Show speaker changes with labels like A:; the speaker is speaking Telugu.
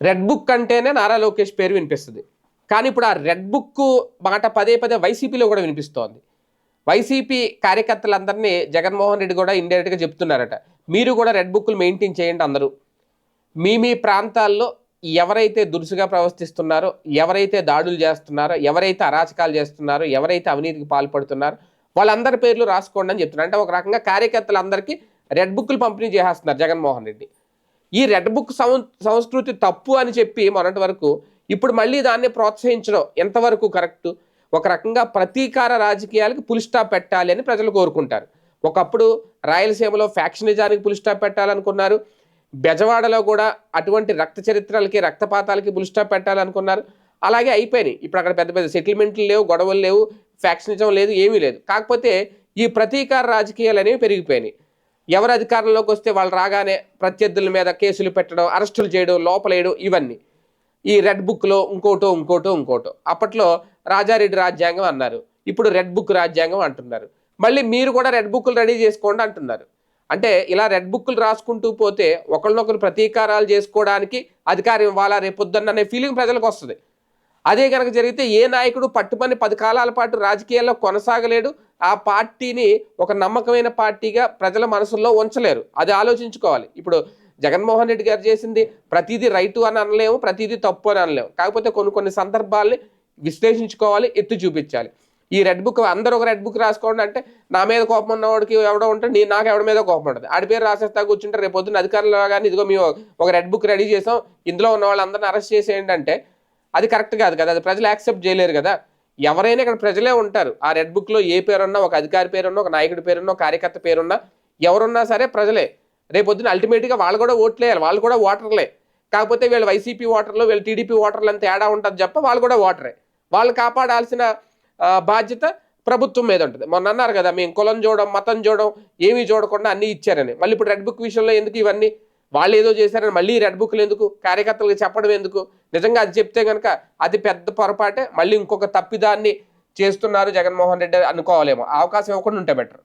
A: రెడ్ బుక్ అంటేనే నారా లోకేష్ పేరు వినిపిస్తుంది. కానీ ఇప్పుడు ఆ రెడ్ బుక్ మాట పదే పదే వైసీపీలో కూడా వినిపిస్తోంది. వైసీపీ కార్యకర్తలందరినీ జగన్మోహన్ రెడ్డి కూడా ఇండైరెక్ట్గా చెప్తున్నారట. మీరు కూడా రెడ్ బుక్లు మెయింటైన్ చేయండి అందరూ. మీ మీ ప్రాంతాల్లో ఎవరైతే దురుసుగా ప్రవర్తిస్తున్నారో ఎవరైతే దాడులు చేస్తున్నారో ఎవరైతే అరాచకాలు చేస్తున్నారో ఎవరైతే అవినీతికి పాల్పడుతున్నారో వాళ్ళందరి పేర్లు రాసుకోండి అని చెప్తున్నారు. అంటే ఒక రకంగా కార్యకర్తలందరికీ రెడ్ బుక్లు పంపిణీ చేసేస్తున్నారు జగన్మోహన్ రెడ్డి. ఈ రెడ్ బుక్ సంస్కృతి తప్పు అని చెప్పి మొన్నటి వరకు ఇప్పుడు మళ్ళీ దాన్ని ప్రోత్సహించడం ఎంతవరకు కరెక్ట్? ఒక రకంగా ప్రతీకార రాజకీయాలకు పులిస్టాప్ పెట్టాలి అని ప్రజలు కోరుకుంటారు. ఒకప్పుడు రాయలసీమలో ఫ్యాక్షనిజానికి పులిస్టాప్ పెట్టాలనుకున్నారు. బెజవాడలో కూడా అటువంటి రక్త చరిత్రలకి రక్తపాతాలకి పులిస్టాప్ పెట్టాలనుకున్నారు. అలాగే అయిపోయినాయి. ఇప్పుడు అక్కడ పెద్ద పెద్ద సెటిల్మెంట్లు లేవు గొడవలు లేవు ఫ్యాక్షనిజం లేదు ఏమీ లేదు. కాకపోతే ఈ ప్రతీకార రాజకీయాలు అనేవి పెరిగిపోయినాయి. ఎవరు అధికారంలోకి వస్తే వాళ్ళు రాగానే ప్రత్యర్థుల మీద కేసులు పెట్టడం అరెస్టులు చేయడం లోపలేయడం ఇవన్నీ. ఈ రెడ్ బుక్లో ఇంకోటో ఇంకోటో ఇంకోటో. అప్పట్లో రాజారెడ్డి రాజ్యాంగం అన్నారు. ఇప్పుడు రెడ్ బుక్ రాజ్యాంగం అంటున్నారు. మళ్ళీ మీరు కూడా రెడ్ బుక్లు రెడీ చేసుకోండి అంటున్నారు. అంటే ఇలా రెడ్ బుక్లు రాసుకుంటూ పోతే ఒకరినొకరు ప్రతీకారాలు చేసుకోవడానికి అధికారం ఇవ్వాలా రేపొద్దున్న అనే ఫీలింగ్ ప్రజలకు వస్తుంది. అదే కనుక జరిగితే ఏ నాయకుడు పట్టుమని పది కాలాల పాటు రాజకీయాల్లో కొనసాగలేడు. ఆ పార్టీని ఒక నమ్మకమైన పార్టీగా ప్రజల మనసుల్లో ఉంచలేరు. అది ఆలోచించుకోవాలి. ఇప్పుడు జగన్మోహన్ రెడ్డి గారు చేసింది ప్రతిదీ రైటు అని అనలేము ప్రతిదీ తప్పు అని అనలేము. కాకపోతే కొన్ని కొన్ని సందర్భాల్ని విశ్లేషించుకోవాలి ఎత్తి చూపించాలి. ఈ రెడ్ బుక్ అందరూ ఒక రెడ్ బుక్ రాసుకోండి అంటే నా మీద కోపం ఉన్నవాడికి ఎవడో ఉంటే నీ నాకు ఎవడి మీద కోపం ఉంటుంది ఆడి పేరు రాసేస్తా కూర్చుంటే రేపు పొద్దున్న అధికారులు కానీ ఇదిగో మేము ఒక రెడ్ బుక్ రెడీ చేసాం. ఇందులో ఉన్న వాళ్ళందరిని అరెస్ట్ చేసేయండి అంటే అది కరెక్ట్ కాదు కదా అది ప్రజలు యాక్సెప్ట్ చేయలేరు కదా. ఎవరైనా ఇక్కడ ప్రజలే ఉంటారు. ఆ రెడ్ బుక్లో ఏ పేరున్నా ఒక అధికారి పేరున్నా ఒక నాయకుడి పేరున్నా కార్యకర్త పేరున్నా ఎవరున్నా సరే ప్రజలే. రేపొద్దున అల్టిమేట్గా వాళ్ళు కూడా ఓట్లేయాలి వాళ్ళు కూడా ఓటర్లే. కాకపోతే వీళ్ళు వైసీపీ ఓటర్లు వీళ్ళు టీడీపీ ఓటర్లు అంత తేడా ఉంటుంది చెప్ప వాళ్ళు కూడా ఓటరే. వాళ్ళు కాపాడాల్సిన బాధ్యత ప్రభుత్వం మీద ఉంటుంది. మొన్న అన్నారు కదా మేము కులం చూడడం మతం చూడడం ఏమీ చూడకుండా అన్నీ ఇచ్చారని. మళ్ళీ ఇప్పుడు రెడ్ బుక్ విషయంలో ఎందుకు ఇవన్నీ వాళ్ళు ఏదో చేశారని మళ్ళీ రెడ్ బుక్లు ఎందుకు? కార్యకర్తలకు చెప్పడం ఎందుకు? నిజంగా అది చెప్తే కనుక అది పెద్ద పొరపాటే మళ్ళీ ఇంకొక తప్పిదాన్ని చేస్తున్నారు జగన్మోహన్ రెడ్డి అనుకోవాలేమో. అవకాశం ఇవ్వకుండా ఉంటే బెటర్.